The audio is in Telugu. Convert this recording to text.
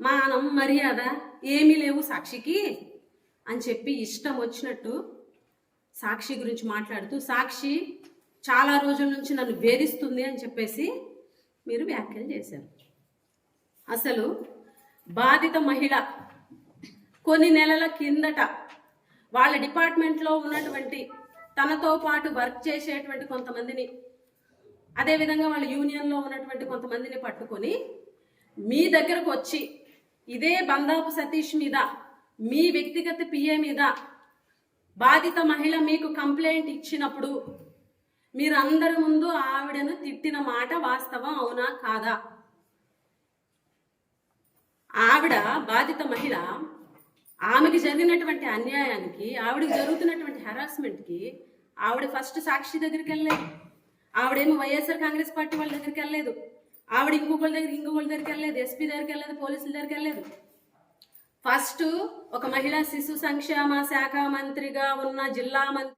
మానం మర్యాద ఏమీ లేవు సాక్షికి అని చెప్పి ఇష్టం వచ్చినట్టు సాక్షి గురించి మాట్లాడుతూ సాక్షి చాలా రోజుల నుంచి నన్ను వేధిస్తుంది అని చెప్పేసి మీరు వ్యాఖ్యలు చేశారు. అసలు బాధిత మహిళ కొన్ని నెలల కిందట వాళ్ళ డిపార్ట్మెంట్లో ఉన్నటువంటి తనతో పాటు వర్క్ చేసేటువంటి కొంతమందిని అదేవిధంగా వాళ్ళ యూనియన్లో ఉన్నటువంటి కొంతమందిని పట్టుకొని మీ దగ్గరకు వచ్చి ఇదే బందాపు సతీష్ మీద మీ వ్యక్తిగత పిఏ మీద బాధిత మహిళ మీకు కంప్లైంట్ ఇచ్చినప్పుడు మీరందరి ముందు ఆవిడను తిట్టిన మాట వాస్తవం అవునా కాదా? ఆవిడ బాధిత మహిళ ఆమెకి జరిగినటువంటి అన్యాయానికి ఆవిడకి జరుగుతున్నటువంటి హెరాస్మెంట్కి ఆవిడ ఫస్ట్ సాక్షి దగ్గరికి వెళ్ళలేదు. ఆవిడేమో వైఎస్ఆర్ కాంగ్రెస్ పార్టీ వాళ్ళ దగ్గరికి వెళ్ళలేదు. ఆవిడ ఇంకొకళ్ళ దగ్గర ఇంకొకళ్ళ దగ్గరికి వెళ్ళలేదు ఎస్పీ దగ్గరికి వెళ్ళలేదు పోలీసుల దగ్గరికి వెళ్ళలేదు. ఫస్ట్ ఒక మహిళా శిశు సంక్షేమ శాఖ మంత్రిగా ఉన్న జిల్లా మంత్రి